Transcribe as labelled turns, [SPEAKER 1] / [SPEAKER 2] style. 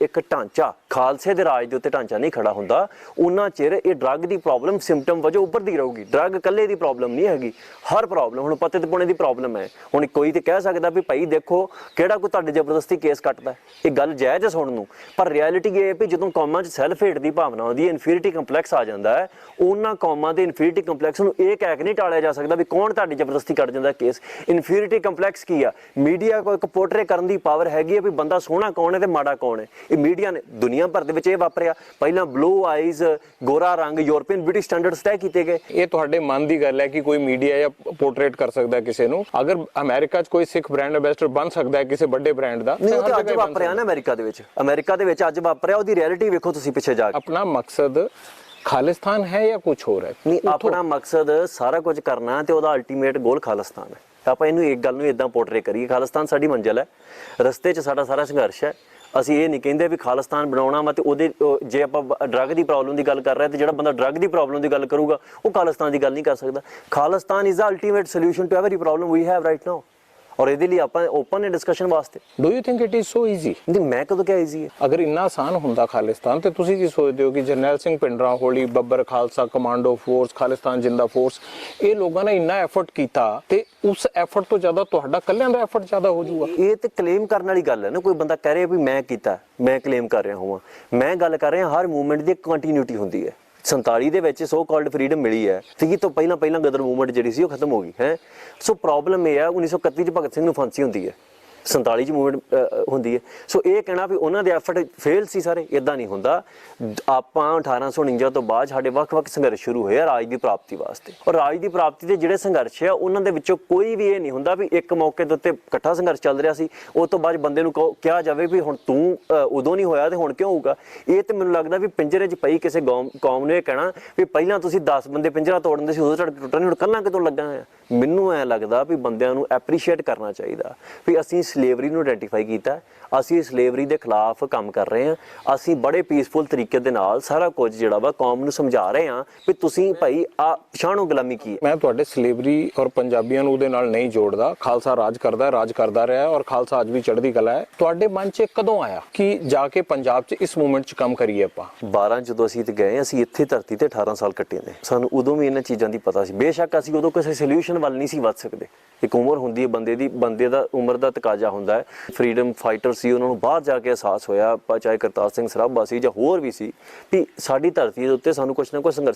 [SPEAKER 1] ਇੱਕ ਢਾਂਚਾ, ਖਾਲਸੇ ਦੇ ਰਾਜ ਦੇ ਉੱਤੇ ਢਾਂਚਾ ਨਹੀਂ ਖੜਾ ਹੁੰਦਾ। ਉਹਨਾਂ ਚਿਰ ਇਹ ਡਰੱਗ ਦੀ ਪ੍ਰੋਬਲਮ ਸਿੰਪਟਮ ਵਜੋਂ ਉੱਭਰਦੀ ਰਹੂਗੀ। ਡਰੱਗ ਇਕੱਲੇ ਦੀ ਪ੍ਰੋਬਲਮ ਨਹੀਂ ਹੈਗੀ। ਹਰ ਪ੍ਰੋਬਲਮ ਹੁਣ ਪਤੇ ਤੇ ਪੁਣੇ ਦੀ ਪ੍ਰੋਬਲਮ ਹੈ। ਹੁਣ ਕੋਈ ਤੇ ਕਹਿ ਸਕਦਾ ਵੀ ਭਾਈ ਦੇਖੋ, ਕਿਹੜਾ ਕੋਈ ਤੁਹਾਡੇ ਜ਼ਬਰਦਸਤੀ ਕੇਸ ਕੱਟਦਾ ਇਹ ਗੱਲ ਜਾਇਜ਼ ਹੈ ਸੁਣਨ ਨੂੰ। ਪਰ ਰਿਐਲਿਟੀ ਇਹ ਹੈ ਵੀ ਜਦੋਂ ਕੌਮਾਂ 'ਚ ਸੈਲਫ ਹੇਟ ਦੀ ਭਾਵਨਾ ਆਉਂਦੀ ਹੈ ਇਨਫੀਰੀਟੀ ਕੰਪਲੈਕਸ ਆ ਜਾਂਦਾ ਹੈ ਉਹਨਾਂ ਕੌਮਾਂ ਦੇ ਇਨਫੀਰੀਟੀ ਕੰਪਲੈਕਸ ਨੂੰ ਇਹ ਕਹਿ ਕੇ ਨਹੀਂ ਟਾਲਿਆ ਜਾ ਸਕਦਾ ਵੀ ਕੌਣ ਤੁਹਾਡੀ ਜ਼ਬਰਦਸਤੀ ਕੱਟ ਜਾਂਦਾ ਕੇਸ ਇਨਫੀਰੀਟੀ ਕੰਪਲੈਕਸ ਕੀ ਆ? ਮੀਡੀਆ ਕੋ ਇੱਕ ਪੋਰਟਰੇ ਕਰਨ ਦੀ ਪਾਵਰ ਹੈਗੀ ਹੈ ਵੀ ਬੰਦਾ ਸੋਹਣਾ ਕੌਣ ਹੈ ਤੇ ਮਾੜਾ ਕੌਣ ਹੈ। ਇਹ ਮੀਡੀਆ ਨੇ ਦੁਨੀਆ ਭਰ ਦੇ ਵਿੱਚ ਇਹ ਵਾਪਰਿਆ। ਪਹਿਲਾਂ ਬਲੂ ਆਈਜ਼ ਗੋਰਾ ਰੰਗ ਯੂਰਪੀਅਨ ਬਿਊਟੀ ਸਟੈਂਡਰਡਸ ਤੈਅ ਕੀਤੇ ਗਏ।
[SPEAKER 2] ਇਹ ਤੁਹਾਡੇ ਮਨ ਦੀ ਗੱਲ ਹੈ ਕਿ ਕੋਈ ਮੀਡੀਆ ਜਾਂ ਪੋਰਟਰੇਟ ਕਰ ਸਕਦਾ ਕਿਸੇ ਨੂੰ। ਅਗਰ ਅਮਰੀਕਾ 'ਚ ਕੋਈ ਸਿੱਖ ਬ੍ਰਾਂਡ ਐਂਬੈਸਡਰ ਬਣ ਸਕਦਾ ਹੈ ਕਿਸੇ ਵੱਡੇ ਬ੍ਰਾਂਡ ਦਾ
[SPEAKER 1] ਨਹੀਂ ਉਹ ਅੱਜ ਵਾਪਰਿਆ ਨਾ ਅਮਰੀਕਾ ਦੇ ਵਿੱਚ। ਅਮਰੀਕਾ ਦੇ ਵਿੱਚ ਅੱਜ ਵਾਪਰਿਆ ਉਹਦੀ ਰਿਐਲਿਟੀ ਵੇਖੋ ਤੁਸੀਂ ਪਿੱਛੇ ਜਾ ਕੇ।
[SPEAKER 2] ਆਪਣਾ ਮਕਸਦ ਖਾਲਿਸਤਾਨ ਹੈ ਜਾਂ ਕੁਝ ਹੋਰ ਹੈ?
[SPEAKER 1] ਨਹੀਂ ਆਪਣਾ ਮਕਸਦ ਸਾਰਾ ਕੁਝ ਕਰਨਾ ਤੇ ਉਹਦਾ ਅਲਟੀਮੇਟ ਗੋਲ ਖਾਲਿਸਤਾਨ ਹੈ। ਤਾਂ ਆਪਾਂ ਇਹਨੂੰ ਇੱਕ ਗੱਲ ਨੂੰ ਇਦਾਂ ਪੋਰਟਰੇ ਕਰੀਏ ਖਾਲਿਸਤਾਨ ਸਾਡੀ ਮੰਜ਼ਿਲ ਹੈ। ਰਸਤੇ 'ਚ ਸਾਡਾ ਸਾਰਾ ਸੰਘਰਸ਼ ਹੈ। ਅਸੀਂ ਇਹ ਨਹੀਂ ਕਹਿੰਦੇ ਵੀ ਖਾਲਿਸਤਾਨ ਬਣਾਉਣਾ ਵਾ ਤੇ ਉਹਦੇ ਜੇ ਆਪਾਂ ਡਰੱਗ ਦੀ ਪ੍ਰੋਬਲਮ ਦੀ ਗੱਲ ਕਰ ਰਹੇ ਤੇ ਜਿਹੜਾ ਬੰਦਾ ਡਰੱਗ ਦੀ ਪ੍ਰੋਬਲਮ ਦੀ ਗੱਲ ਕਰੂਗਾ, ਉਹ ਖਾਲਿਸਤਾਨ ਦੀ ਗੱਲ ਨਹੀਂ ਕਰ ਸਕਦਾ। Khalistan is the ultimate solution to every problem we have right now ਔਰ ਇਹਦੇ ਲਈ ਆਪਾਂ ਓਪਨ ਹੈ ਡਿਸਕਸ਼ਨ ਵਾਸਤੇ।
[SPEAKER 2] Do you think it is so easy
[SPEAKER 1] ਨਹੀਂ ਮੈਂ ਕਦੋਂ ਕਿਹਾ ਈਜ਼ੀ ਹੈ?
[SPEAKER 2] ਅਗਰ ਇੰਨਾ ਆਸਾਨ ਹੁੰਦਾ ਖਾਲਿਸਤਾਨ ਤੇ ਤੁਸੀਂ ਕੀ ਸੋਚਦੇ ਹੋ ਕਿ ਜਰਨੈਲ ਸਿੰਘ ਪਿੰਡਰਾ ਹੋਲੀ Babbar Khalsa commando force Khalistan Zinda force ਇਹ ਲੋਕਾਂ ਨੇ ਇੰਨਾ ਐਫਰਟ ਕੀਤਾ ਤੇ ਉਸ ਐਫਰਟ ਤੋਂ ਜ਼ਿਆਦਾ ਤੁਹਾਡਾ ਕੱਲਿਆਂ ਦਾ ਐਫਰਟ ਜ਼ਿਆਦਾ ਹੋ ਜਾਊਗਾ।
[SPEAKER 1] ਇਹ ਤੇ ਕਲੇਮ ਕਰਨ ਵਾਲੀ ਗੱਲ ਹੈ ਨਾ ਕੋਈ ਬੰਦਾ ਕਹਿ ਰਿਹਾ ਵੀ ਮੈਂ ਕੀਤਾ ਮੈਂ ਕਲੇਮ ਕਰ ਰਿਹਾ ਹਾਂ ਮੈਂ ਗੱਲ ਕਰ ਰਿਹਾ ਹਰ ਮੂਵਮੈਂਟ ਦੀ ਕੰਟੀਨਿਊਟੀ ਹੁੰਦੀ ਹੈ। 47 ਦੇ ਵਿੱਚ ਸੋ ਕਾਲਡ ਫਰੀडम ਮਿਲੀ ਹੈ। ਸੀ ਤੋਂ ਪਹਿਲਾਂ ਪਹਿਲਾਂ ਗਦਰ ਮੂਵਮੈਂਟ ਜਿਹੜੀ ਸੀ ਉਹ ਖਤਮ ਹੋ ਗਈ, ਹੈ। ਸੋ ਪ੍ਰੋਬਲਮ ਇਹ ਹੈ 1931 ਚ ਭਗਤ ਸਿੰਘ ਨੂੰ ਫਾਂਸੀ ਹੁੰਦੀ ਹੈ। 47 ਚ ਮੂਵਮੈਂਟ ਹੁੰਦੀ ਹੈ। ਸੋ ਇਹ ਕਹਿਣਾ ਵੀ ਉਹਨਾਂ ਦੇ ਐਫਰਟ ਫੇਲ ਸੀ ਸਾਰੇ ਇਦਾਂ ਨਹੀਂ ਹੁੰਦਾ। ਦ- ਆਪਾਂ 1849 ਤੋਂ ਬਾਅਦ ਸਾਡੇ ਵੱਖ-ਵੱਖ ਸੰਘਰਸ਼ ਸ਼ੁਰੂ ਹੋਏ ਆ ਰਾਜ ਦੀ ਪ੍ਰਾਪਤੀ ਵਾਸਤੇ। ਔਰ ਰਾਜ ਦੀ ਪ੍ਰਾਪਤੀ ਦੇ ਜਿਹੜੇ ਸੰਘਰਸ਼ ਆ, ਉਹਨਾਂ ਦੇ ਵਿੱਚੋਂ ਕੋਈ ਵੀ ਇਹ ਨਹੀਂ ਹੁੰਦਾ ਵੀ ਇੱਕ ਮੌਕੇ ਦੇ ਉੱਤੇ ਇਕੱਠਾ ਸੰਘਰਸ਼ ਚੱਲ ਰਿਹਾ ਸੀ। ਉਸ ਤੋਂ ਬਾਅਦ ਬੰਦੇ ਨੂੰ ਕਹੋ- ਕਿਹਾ ਜਾਵੇ ਵੀ ਹੁਣ ਤੂੰ ਉਦੋਂ ਨਹੀਂ ਹੋਇਆ ਤੇ ਹੁਣ ਕਿਉਂ ਹੋਊਗਾ? ਇਹ ਤੇ ਮੈਨੂੰ ਲੱਗਦਾ ਵੀ ਪਿੰਜਰੇ 'ਚ ਪਈ ਕਿਸੇ ਕੌਮ ਕੌਮ ਨੂੰ ਇਹ ਕਹਿਣਾ ਵੀ ਪਹਿਲਾਂ ਤੁਸੀਂ 10 ਬੰਦੇ ਪਿੰਜਰਾ ਤੋੜਨ ਦੇ ਸੀ, ਉਦੋਂ ਤੁਹਾਡੇ ਟੁੱਟਣ ਹੁਣ ਕੱਲਾਂ ਕਿਤੋਂ ਲੱਗਾ ਆ ਮੈਨੂੰ ਐ ਲੱਗਦਾ ਵੀ ਬੰਦਿਆਂ ਨੂੰ ਐਪਰੀਸ਼ੀਏਟ ਕਰਨਾ ਚਾਹੀਦਾ ਵੀ ਅਸੀਂ ਸਲੇਵਰੀ ਨੂੰ ਆਇਡੈਂਟੀਫਾਈ ਕੀਤਾ ਅਸੀਂ ਸਲੇਵਰੀ ਦੇ ਖਿਲਾਫ ਕੰਮ ਕਰ ਰਹੇ ਹਾਂ ਅਸੀਂ ਬੜੇ ਪੀਸਫੁਲ ਤਰੀਕੇ ਦੇ ਨਾਲ ਸਾਰਾ ਕੁਝ ਜਿਹੜਾ ਵਾ ਕੌਮ ਨੂੰ ਸਮਝਾ ਰਹੇ ਹਾਂ ਵੀ ਤੁਸੀਂ ਭਾਈ ਆ ਪਛਾਣੋ ਗੁਲਾਮੀ ਕੀ ਹੈ?
[SPEAKER 2] ਮੈਂ ਤੁਹਾਡੇ ਸਲੇਵਰੀ ਔਰ ਪੰਜਾਬੀਆਂ ਨੂੰ ਉਹਦੇ ਨਾਲ ਨਹੀਂ ਜੋੜਦਾ ਖਾਲਸਾ ਰਾਜ ਕਰਦਾ ਹੈ ਰਾਜ ਕਰਦਾ ਰਿਹਾ ਹੈ ਔਰ ਖਾਲਸਾ ਅੱਜ ਵੀ ਚੜ੍ਹਦੀ ਕਲਾ ਹੈ। ਤੁਹਾਡੇ ਮਨ 'ਚ ਕਦੋਂ ਆਇਆ ਕਿ ਜਾ ਕੇ ਪੰਜਾਬ 'ਚ ਇਸ ਮੂਵਮੈਂਟ 'ਚ ਕੰਮ ਕਰੀਏ ਆਪਾਂ?
[SPEAKER 1] 12 ਜਦੋਂ ਅਸੀਂ ਤੇ ਗਏ ਅਸੀਂ ਇੱਥੇ ਧਰਤੀ ਤੇ 18 ਸਾਲ ਕੱਟੇ ਨੇ। ਸਾਨੂੰ ਉਦੋਂ ਵੀ ਇਹਨਾਂ ਚੀਜ਼ਾਂ ਦੀ ਪਤਾ ਸੀ। ਬੇਸ਼ੱਕ ਅਸੀਂ ਉਦੋਂ ਕਿਸੇ ਸੋਲੂਸ਼ਨ ਵੱਲ ਨਹੀਂ ਸੀ ਵੱਧ ਸਕਦੇ। ਇੱਕ ਉਮਰ ਹੁੰਦੀ ਹੈ ਬੰਦੇ ਦੀ, ਬੰਦੇ ਦਾ ਉਮਰ ਦਾ ਤਕਾਜ਼ਾ ਹੁੰਦਾ ਹੈ। ਫਰੀडम ਫਾਈਟਰ ਸੀ, ਉਹਨਾਂ ਨੂੰ ਬਾਹਰ ਜਾ ਕੇ ਅਹਿਸਾਸ ਹੋਇਆ ਆਪਾਂ ਚਾਹੇ ਕਰਤਾਰ ਸਿੰਘ ਸਰਾਭਾ ਸੀ ਜਾਂ ਹੋਰ ਵੀ ਸੀ, ਵੀ ਸਾਡੀ ਧਰਤੀ ਦੇ ਉੱਤੇ ਸਾਨੂੰ ਕੁਝ ਨਾ ਕੁਝ ਸੰਘਰਸ਼